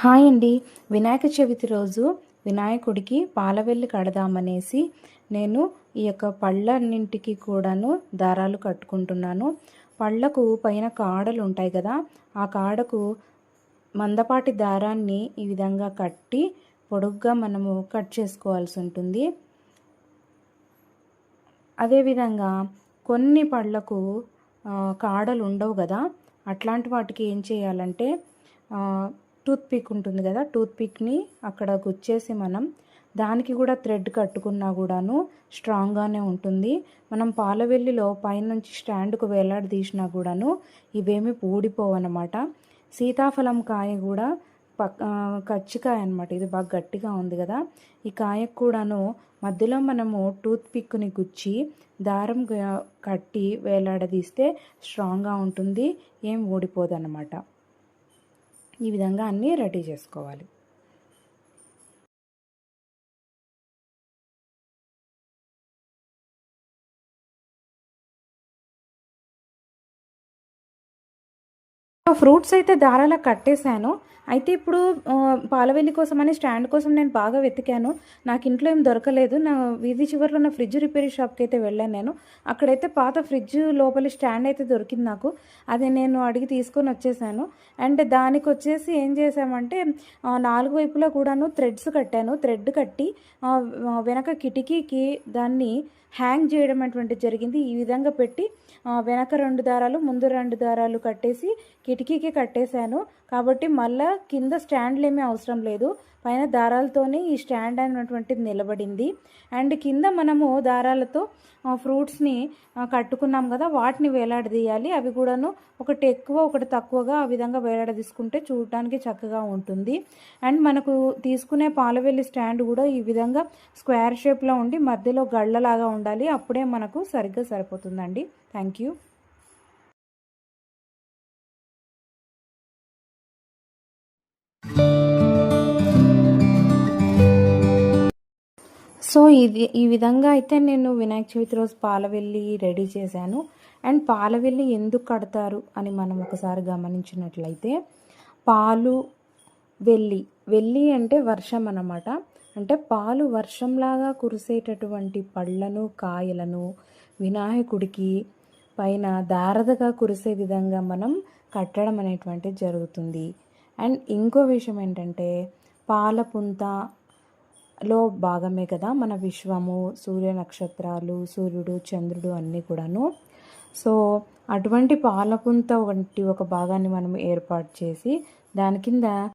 Hi అండి. వినాయక చవితి రోజు వినాయకుడికి పాలవెల్లి కడదామనేసి నేను ఈ యొక్క పళ్ళన్నింటికి కూడాను దారాలు కట్టుకుంటున్నాను. పళ్ళకు పైన కాడలు ఉంటాయి కదా ఆ కాడకు మందపాటి దారాన్ని ఈ విధంగా కట్టి పొడుగ్గా మనము కట్ చేసుకోవాల్సి ఉంటుంది. అదేవిధంగా కొన్ని పళ్ళకు కాడలు ఉండవు కదా అట్లాంటి వాటికి ఏం చేయాలంటే టూత్పిక్ ఉంటుంది కదా టూత్పిక్ని అక్కడ గుచ్చేసి మనం దానికి కూడా థ్రెడ్ కట్టుకున్నా కూడాను స్ట్రాంగ్గానే ఉంటుంది. మనం పాలవెల్లిలో పైనుంచి స్టాండ్కు వేలాడదీసినా కూడాను ఇవేమి ఊడిపోవన్నమాట సీతాఫలం కాయ కూడా పక్క కచ్చికాయ అనమాట ఇది బాగా గట్టిగా ఉంది కదా. ఈ కాయకు కూడాను మధ్యలో మనము టూత్ పిక్ని గుచ్చి దారం కట్టి వేలాడదీస్తే స్ట్రాంగ్గా ఉంటుంది ఏం ఊడిపోదు అనమాట ఈ విధంగా అన్నీ రెడీ చేసుకోవాలి. ఫ్రూట్స్ అయితే దారాల కట్టేశాను. అయితే ఇప్పుడు పాలవెల్లి కోసం అని స్టాండ్ కోసం నేను బాగా వెతికాను. నాకు ఇంట్లో ఏం దొరకలేదు. నా వీధి చివరిలో ఉన్న ఫ్రిడ్జ్ రిపేర్ షాప్కి అయితే వెళ్ళాను నేను. అక్కడైతే పాత ఫ్రిడ్జ్ లోపల స్టాండ్ అయితే దొరికింది నాకు. అది నేను అడిగి తీసుకొని వచ్చేసాను. అండ్ దానికి వచ్చేసి ఏం చేసామంటే నాలుగు వైపులా కూడాను థ్రెడ్స్ కట్టాను. థ్రెడ్ కట్టి వెనక కిటికీకి దాన్ని హ్యాంగ్ చేయడం అటువంటిది జరిగింది. ఈ విధంగా పెట్టి వెనక రెండు దారాలు ముందు రెండు దారాలు కట్టేసి కిటికీకి కట్టేశాను. కాబట్టి మళ్ళా కింద స్టాండ్లు ఏమీ అవసరం లేదు. పైన దారాలతోనే ఈ స్టాండ్ అనేటువంటిది నిలబడింది. అండ్ కింద మనము దారాలతో ఫ్రూట్స్ని కట్టుకున్నాం కదా వాటిని వేలాడదీయాలి. అవి కూడాను ఒకటి ఎక్కువ ఒకటి తక్కువగా ఆ విధంగా వేలాడదీసుకుంటే చూడటానికి చక్కగా ఉంటుంది. అండ్ మనకు తీసుకునే పాలవెల్లి స్టాండ్ కూడా ఈ విధంగా స్క్వేర్ షేప్లో ఉండి మధ్యలో గళ్ళలాగా ఉండాలి. అప్పుడే మనకు సరిగ్గా సరిపోతుందండి. Thank you. సో ఇది ఈ విధంగా అయితే నేను వినాయక చవితి రోజు పాలవెల్లి రెడీ చేశాను. అండ్ పాలవెల్లి ఎందుకు కడతారు అని మనం ఒకసారి గమనించినట్లయితే పాలు వెల్లి వెల్లి అంటే వర్షం అన్నమాట. అంటే పాలు వర్షంలాగా కురిసేటటువంటి పళ్ళను కాయలను వినాయకుడికి పైన దారదగా కురిసే విధంగా మనం కట్టడం అనేటువంటిది జరుగుతుంది. అండ్ ఇంకో విషయం ఏంటంటే పాలపుంత లో భాగమే కదా మన విశ్వము సూర్య నక్షత్రాలు సూర్యుడు చంద్రుడు అన్నీ కూడాను. సో అటువంటి పాలపుంత వంటి ఒక భాగాన్ని మనం ఏర్పాటు చేసి దాని కింద